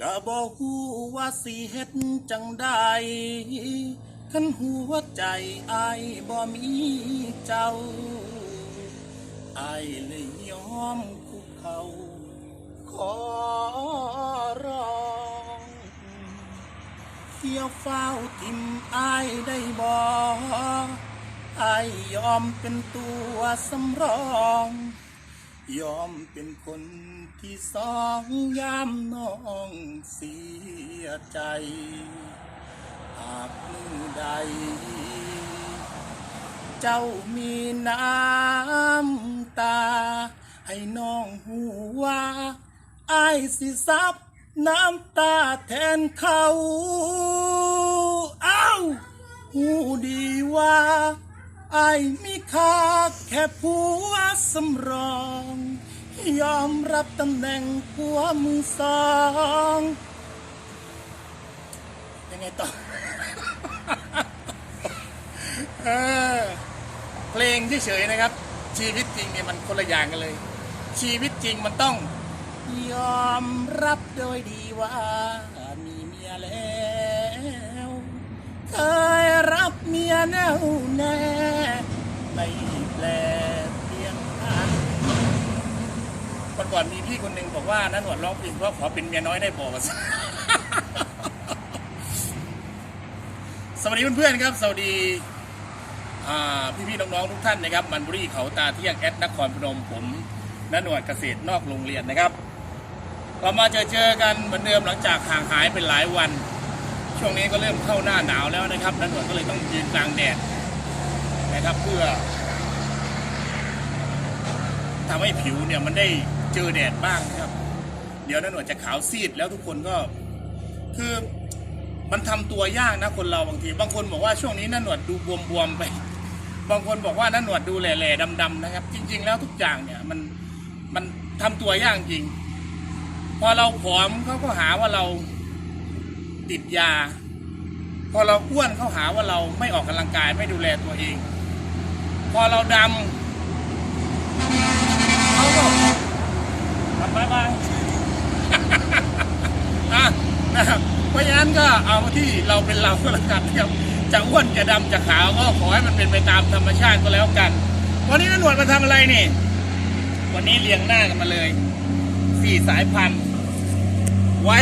ก็บอกฮู้ว่าสิเฮ็ดจังได้คันหัวใจอายบ่มีเจ้าอายเลยยอมคุกเขาขอร้องอย่าเฝ้าทิมอายได้บ่อายยอมเป็นตัวสำรอง ยอมเป็นคนที่สองยามน้องเสียใจ หากมือใด เจ้ามีน้ำตา ให้น้องหูว่าไอ้สิซับน้ำตาแทนเขา เอ้าหูดีว่า ไอ้มีค่าแค่ผัวสำรอง ยอมรับตำแหน่งผัวมือสองยังไงต่อเออเพลงเฉยๆนะครับ ชีวิตจริงเนี่ยมันคนละอย่างกันเลย ชีวิตจริงมันต้อง ยอมรับโดยดีว่า มีเมียแล้วเคยร เมียแน่วแน่ไม่แปลเพียงพันก่อนก่อนมีพี่คนหนึ่งบอกว่านันหนวดร้องเพลงเพราะขอเป็นเมียน้อยได้บอกสวัสดีเพื่อนๆครับ สวัสดีพี่ๆน้องๆทุกท่านนะครับมันบุรีเขาตาเที่ยงแอดนครพนมผมนหนวดเกษตรนอกโรงเรียนนะครับ เรามาเจอเจอกันเหมือนเดิมหลังจากห่างหายเป็นหลายวัน ช่วงนี้ก็เริ่มเข้าหน้าหนาวแล้วนะครับนหนวดก็เลยต้องยืนกลางแดดนะครับเพื่อทำให้ผิวเนี่ยมันได้เจอแดดบ้างนะครับ เดี๋ยวนหนวดจะขาวซีดแล้วทุกคนก็คือมันทำตัวยากนะคนเราบางที บางคนบอกว่าช่วงนี้น้าหนวดดูบวมๆไป บางคนบอกว่าน้าหนวดดูแหล่ๆดำๆนะครับ จริง ๆ แล้วทุกอย่างเนี่ยมันมันทำตัวยากจริง พอเราผอมเขาก็หาว่าเรา ติดยา พอเราอ้วนเขาหาว่าเราไม่ออกกำลังกายไม่ดูแลตัวเอง พอเราดำเขาก็ทำบายบายอะนะครับเพราะฉะนั้นก็เอาที่เราเป็นเราก็แล้วกันนะครับจะอ้วนจะดำจะขาวก็ขอให้มันเป็นไปตามธรรมชาติก็แล้วกัน วันนี้นหนวดมาทำอะไรนี่ วันนี้เรียงหน้ากันมาเลยสี่สายพันธุ์ไว้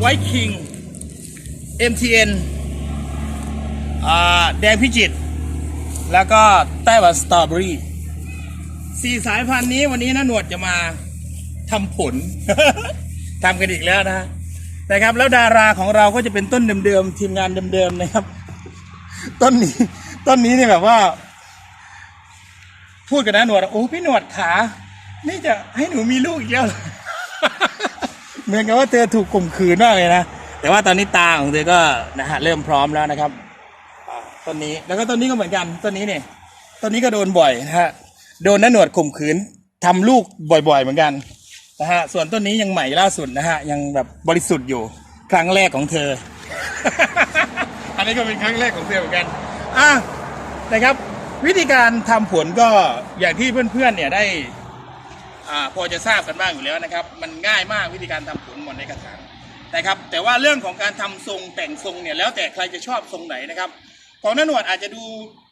ไว้คิง MTN อ่าแดงพิจิตรแล้วก็ไต้หวันสตรอเบอรี่สี่สายพันธุ์นี้วันนี้น้าหนวดจะมาทำผล ทำกันอีกแล้วนะนะครับ แล้วดาราของเราก็จะเป็นต้นเดิมๆทีมงานเดิมๆนะครับ ต้นนี้ ต้นนี้เนี่ยแบบว่า พูดกันนะหนวดโอ้พี่หนวดขา นี่จะให้หนูมีลูกอีกแล้วเหรอเหมือนกับว่าเธอถูกข่มขืนมากเลยนะ แต่ว่าตอนนี้ตาของเธอก็นะฮะเริ่มพร้อมแล้วนะครับต้นนี้แล้วก็ต้นนี้ก็เหมือนกันต้นนี้เนี่ยต้นนี้ก็โดนบ่อยนะฮะโดนน้าหนวดข่มขืนทำลูกบ่อย ๆ เหมือนกันนะฮะส่วนต้นนี้ยังใหม่ล่าสุดนะฮะยังแบบบริสุทธิ์อยู่ครั้งแรกของเธอ อันนี้ก็เป็นครั้งแรกของเธอเหมือนกันอะนะครับ วิธีการทำผลก็อย่างที่เพื่อนๆเนี่ยได้อ่าพอจะทราบกันบ้างอยู่แล้วนะครับ มันง่ายมากวิธีการทำผลหมดในกระถาง นะครับ แต่ว่าเรื่องของการทำทรงแต่งทรงเนี่ยแล้วแต่ใครจะชอบทรงไหนนะครับ ของน้าหนวดอาจจะดู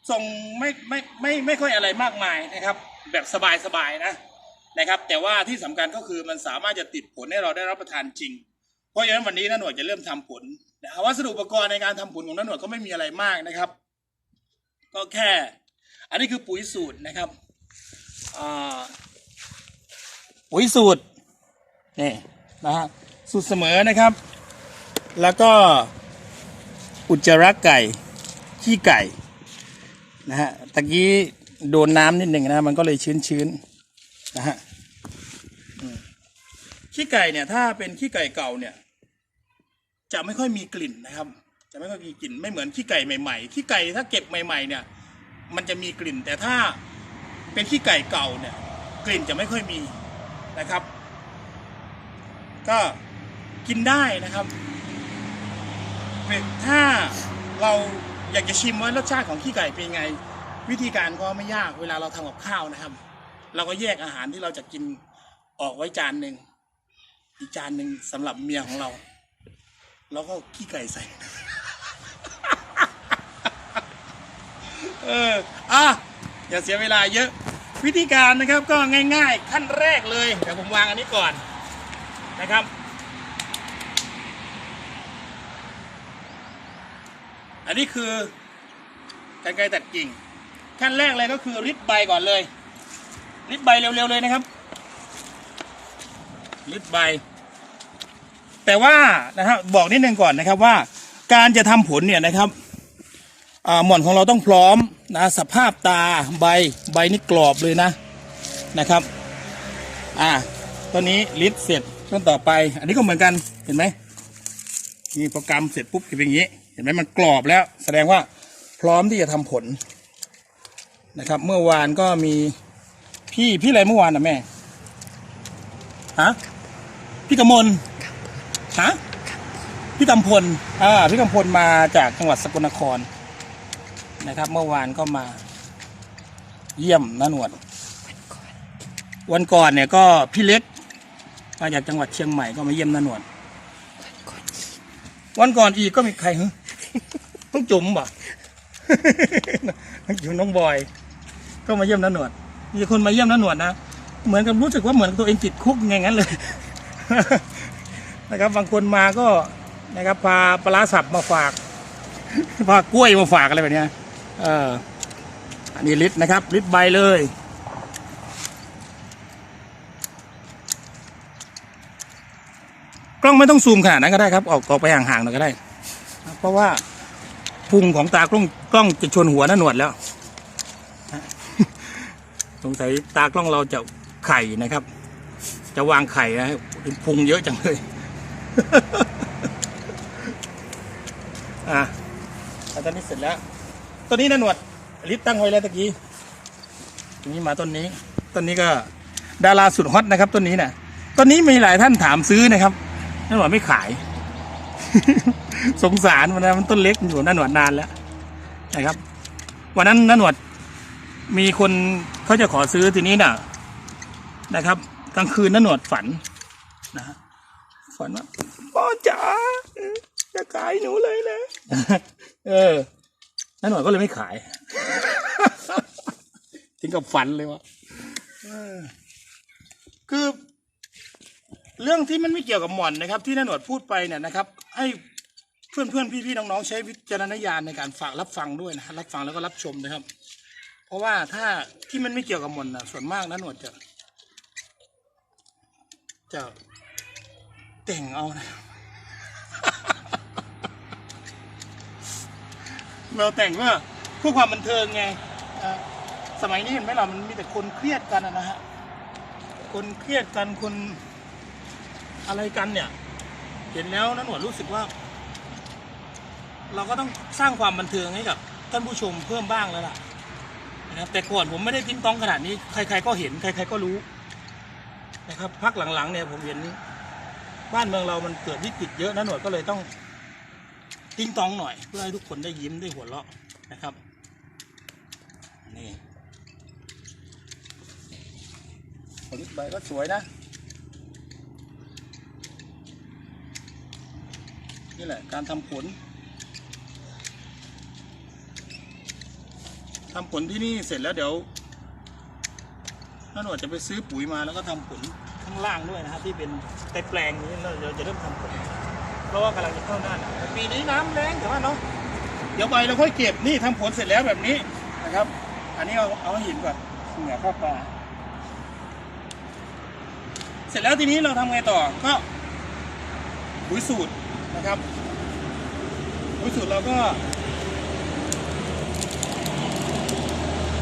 ทรงไม่ไม่ไม่ไม่ค่อยอะไรมากมายนะครับ แบบสบายๆนะนะครับ แต่ว่าที่สำคัญก็คือมันสามารถจะติดผลให้เราได้รับประทานจริง เพราะฉะนั้นวันนี้น้าหนวดจะเริ่มทำผลนะวัสดุอุปกรณ์ในการทำผลของน้าหนวดก็ไม่มีอะไรมากนะครับ ก็แค่ อันนี้คือปุ๋ยสูตรนะครับปุ๋ยสูตรนี่นะฮะ สูตรเสมอนะครับ แล้วก็อุจจาระไก่ขี้ไก่นะฮะตะกี้โดนน้ำนิดหนึ่งนะมันก็เลยชื้นชื้นๆนะฮะขี้ไก่เนี่ยถ้าเป็นขี้ไก่เก่าเนี่ย จะไม่ค่อยมีกลิ่นนะครับ จะไม่ค่อยมีกลิ่นไม่เหมือนขี้ไก่ใหม่ๆขี้ไก่ถ้าเก็บใหม่ ๆ เนี่ย มันจะมีกลิ่น แต่ถ้าเป็นขี้ไก่เก่าเนี่ย กลิ่นจะไม่ค่อยมีนะครับ ก็ กินได้นะครับถ้าเราอยากจะชิมว่ารสชาติของขี้ไก่เป็นไง วิธีการก็ไม่ยากเวลาเราทำกับข้าวนะครับ เราก็แยกอาหารที่เราจะกินออกไว้จานหนึ่งอีกจานหนึ่งสำหรับเมียของเรา แล้วก็ขี้ไก่ใส่ เอออะอย่าเสียเวลาเยอะ วิธีการนะครับก็ง่าย ๆ ขั้นแรกเลยเดี๋ยวผมวางอันนี้ก่อนนะครับ นนี้คือการไกรตัดกิ่ง ขั้นแรกเลยก็คือริดใบก่อนเลย ริดใบเร็วๆเลยนะครับ ริดใบ แต่ว่านะครับบอกนิดนึงก่อนนะครับว่า การจะทำผลเนี่ยนะครับหม่อนของเราต้องพร้อมนะสภาพตาใบใบนี่กรอบเลยนะนะครับ อ่าต้นนี้ริดเสร็จต้นต่อไป อันนี้ก็เหมือนกันเห็นไหมนี่โปรแกรมเสร็จปุ๊บจะเป็นอย่างนี้ เห็นไหมมันกรอบแล้ว แสดงว่าพร้อมที่จะทำผลนะครับ เมื่อวานก็มีพี่พี่อะไรเมื่อวานนะแม่ฮะพี่กมลฮะพี่กำพลอ่าพี่กำพลมาจากจังหวัดสกลนครนะครับ เมื่อวานก็มา เยี่ยมน้าหนวด วันก่อนเนี่ยก็พี่เล็กมาจากจังหวัดเชียงใหม่ก็มาเยี่ยมน้าหนวด วันก่อนอีกก็มีใครฮะ ต้องจุ๋มบ่น้องจุ๋มน้องบอย ก็มาเยี่ยมน้าหนวด มีคนมาเยี่ยมน้าหนวดนะ เหมือนกับรู้สึกว่าเหมือนตัวเองติดคุกไงงั้นเลย นะครับ บางคนมาก็นะครับพาปลาสับมาฝาก พากล้วยมาฝากอะไรแบบเนี้ยเอออันนี้ลิตรนะครับ ลิตรใบเลยกล้องไม่ต้องซูมขนาดนั้นก็ได้ครับ ออกออกไปห่างๆหน่อยก็ได้ ราะว่าพุงของตากล้องกล้องจะชนหัวน้าหนวดแล้ว สงสัยตากล้องเราจะไข่นะครับ จะวางไข่นะพุงเยอะจังเลยอะตอนนี้เสร็จแล้วต้นนี้นะหนวดลิฟตั้งไว้แล้วตะกี้ทีนี้มาต้นนี้ต้นนี้ก็ดาราสุดฮอตนะครับต้นนี้นะ่ะต้นนี้มีหลายท่านถามซื้อนะครับนั่นหนวดไม่ขาย สงสารมันนะมันต้นเล็กอยู่หนั่นหนวดนานแล้วนะครับ วันนั้นหนั่นหนวดมีคนเขาจะขอซื้อทีนี้น่ะ นะครับกลางคืนหนั่นหนวดฝันนะฝันว่าพ่อจ๋าจะขายหนูเลยนะเออหนั่นหนวดก็เลยไม่ขายถึงกับฝันเลยวะคือเรื่องที่มันไม่เกี่ยวกับหม่อนนะครับ ที่นันหนวดพูดไปเนี่ยนะครับ ให้เพื่อนเพื่อนพี่พี่ๆน้องๆใช้วิจารณญาณในการฝากรับฟังด้วยนะรับฟังแล้วก็รับชมนะครับ เพราะว่าถ้าที่มันไม่เกี่ยวกับมนนะส่วนมากนันหนวดจะ จะแต่งเอานะเราแต่งเพื่อเพื่อความบันเทิงไงสมัยนี้เห็นไหมล่ะมันมีแต่คนเครียดกันนะฮะคนเครียดกันคนอะไรกันเนี่ย เห็นแล้วนันหนวดรู้สึกว่า เราก็ต้องสร้างความบันเทิงให้กับท่านผู้ชมเพิ่มบ้างแล้วล่ะนะครับแต่ก่อนผมไม่ได้ติ้งต้องขนาดนี้ ใคร ๆ ก็เห็น ใคร ๆ ก็รู้นะครับพักหลังๆ เนี่ยผมเห็นบ้านเมืองเรามันเกิดวิกฤตเยอะนันหนวดก็เลยต้องติ้งตองหน่อย เพื่อให้ทุกคนได้ยิ้มได้หัวเราะนะครับนี่ผลิตใบก็สวยนะ นี่แหละการทำผลทำผลที่นี่เสร็จแล้วเดี๋ยวน้าหนวดจะไปซื้อปุ๋ยมาแล้วก็ทำผลข้างล่างด้วยนะครับที่เป็นแต่แปลงนี้เราจะเริ่มทำผลเพราะว่ากำลังจะเข้าหน้าหนาวปีนี้น้ำแรงแต่ว่าเนาะเดี๋ยวใบเราค่อยเก็บนี่ทำผลเสร็จแล้วแบบนี้นะครับ อันนี้เอาเอาหินก่อนเหนือข้าปลาเสร็จแล้วทีนี้เราทำไงต่อก็ปุ๋ยสูตร นะครับปุ๋ยสูตรเราก็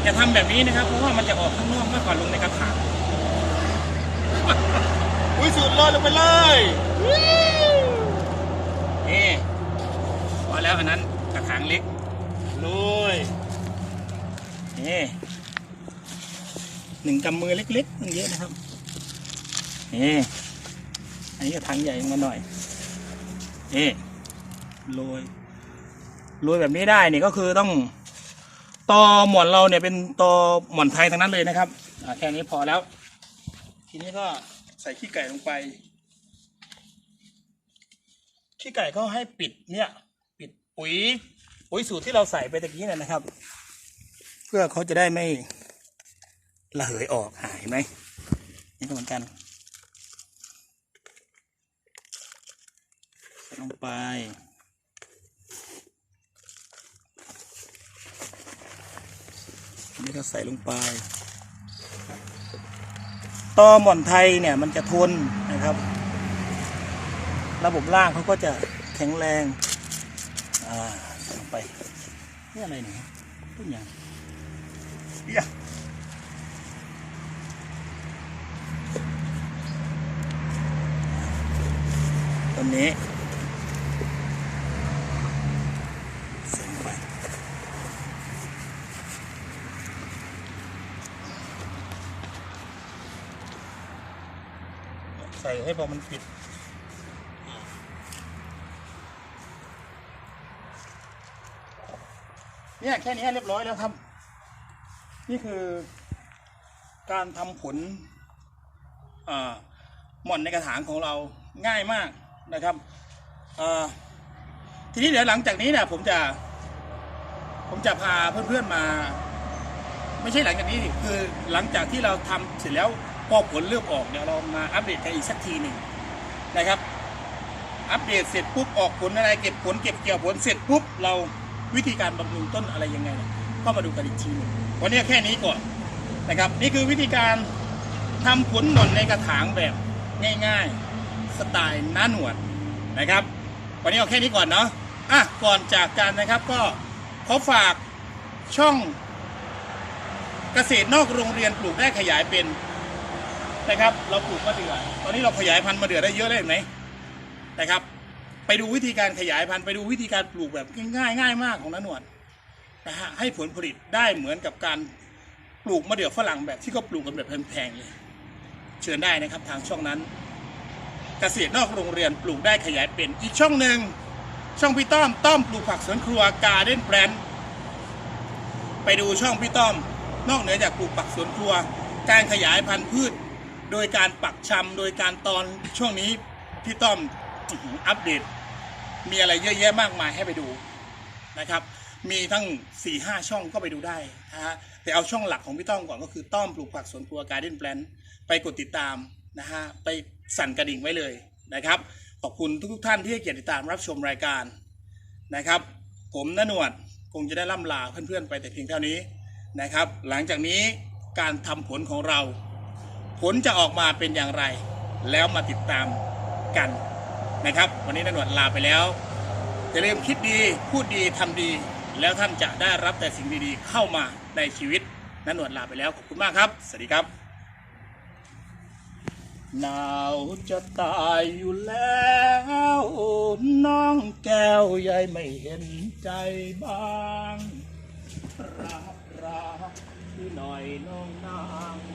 อย่าทำแบบนี้นะครับ เพราะว่ามันจะออกข้างนอกมากกว่าลงในกระถางปุ๋ยสูตรลอยลงไปเลยนี่พอแล้วอันนั้นกระถางเล็กโรยนี่หนึ่งกำมือเล็กๆมันเยอะนะครับนี่อันนี้กระถางใหญ่มาหน่อย นี่โรยโรยแบบนี้ได้นี่ก็คือต้องตอหมอนเราเนี่ยเป็นตอหมอนไทยทั้งนั้นเลยนะครับแค่นี้พอแล้ว ทีนี้ก็ใส่ขี้ไก่ลงไป ขี้ไก่เขาให้ปิดเนี่ย ปิดปุ๋ยปุ๋ยสูตรที่เราใส่ไปตะกี้เนี่ยนะครับ เพื่อเขาจะได้ไม่ระเหยออกหายไหมนี่ก็เหมือนกันใส่ล งไป นี่ก็ใส่ลงไป ตอหม่อนไทยเนี่ยมันจะทนนะครับ ระบบล่างเขาก็จะแข็งแรง อ่าใส่ลงไป นี่อะไรเนี่ยต้นยางเดี๋ยวต้นนี้ใส่ลงไป ใส่ให้พอมันปิดเนี่ยแค่นี้เรียบร้อยแล้วครับ นี่คือการทำผลหม่อนในกระถางของเราง่ายมากนะครับทีนี้เดี๋ยวหลังจากนี้เนี่ยผมจะ ผมจะพาเพื่อนๆมา ไม่ใช่หลังจากนี้คือหลังจากที่เราทำเสร็จแล้ว พอผลเริ่มออกเนี่ยวเรามาอัปเดตกันอีกสักทีหนึ่งนะครับ อัปเดตเสร็จปุ๊บออกผลอะไรเก็บผลเก็บเกี่ยวผลเสร็จปุ๊บเราวิธีการบำรุงต้นอะไรยังไงเนี่ยก็มาดูกันอีกทีหนึงวันนี้แค่นี้ก่อนนะครับ นี่คือวิธีการทำผลหน่อนในกระถางแบบง่ายๆสไตล์หน้าหนวดนะครับ วันนี้เอาแค่นี้ก่อนเนาะอะก่อนจากกันนะครับก็ขอฝากช่องเกษตรนอกโรงเรียนปลูกได้ขยายเป็น นะครับ เราปลูกมะเดื่อ ตอนนี้เราขยายพันธุ์มะเดื่อได้เยอะเลยเห็นไหมนะครับ ไปดูวิธีการขยายพันธุ์ไปดูวิธีการปลูกแบบง่ายง่ายมากของน้าหนวดนะฮะให้ผลผลิตได้เหมือนกับการปลูกมะเดื่อฝรั่งแบบที่เขาปลูกกันแบบแพงๆเลยเชิญได้นะครับทางช่องนั้น เกษตรนอกโรงเรียนปลูกได้ขยายเป็นอีกช่องหนึ่งช่องพี่ต้อมต้อมปลูกผักสวนครัวการเด้นแบรนด์ไปดูช่องพี่ต้อม นอกเหนือจากปลูกปักสวนครัว การขยายพันธุ์พืช โดยการปักชำโดยการตอนช่วงนี้พี่ต้อมอัปเดต มีอะไรเยอะแยะมากมายให้ไปดูนะครับ มีทั้ง4ี่ห้าช่องก็ไปดูได้นะฮะแต่เอาช่องหลักของพี่ต้อมก่อนก็คือต้อมปลูกผักสวนครัวการ์เด้นแปลนไปกดติดตามนะฮะไปสั่นกระดิ่งไว้เลยนะครับ ขอบคุณทุกๆท่านที่ให้เกียรติติดตามรับชมรายการนะครับ ผมนหนวดคงจะได้ล่ำลาเพื่อนๆไปแต่เพียงเท่านี้นะครับ หลังจากนี้การทำผลของเรา ผลจะออกมาเป็นอย่างไร แล้วมาติดตามกันนะครับ วันนี้นหนวดลาไปแล้วอย่าลืมคิดดีพูดดีทำดี แล้วท่านจะได้รับแต่สิ่งดีๆ เข้ามาในชีวิตนหนวดลาไปแล้วขอบคุณมากครับ สวัสดีครับหนาวจะตายอยู่แล้วน้องแก้วยายไม่เห็นใจบ้างรักรักที่หน่อยน้องนาว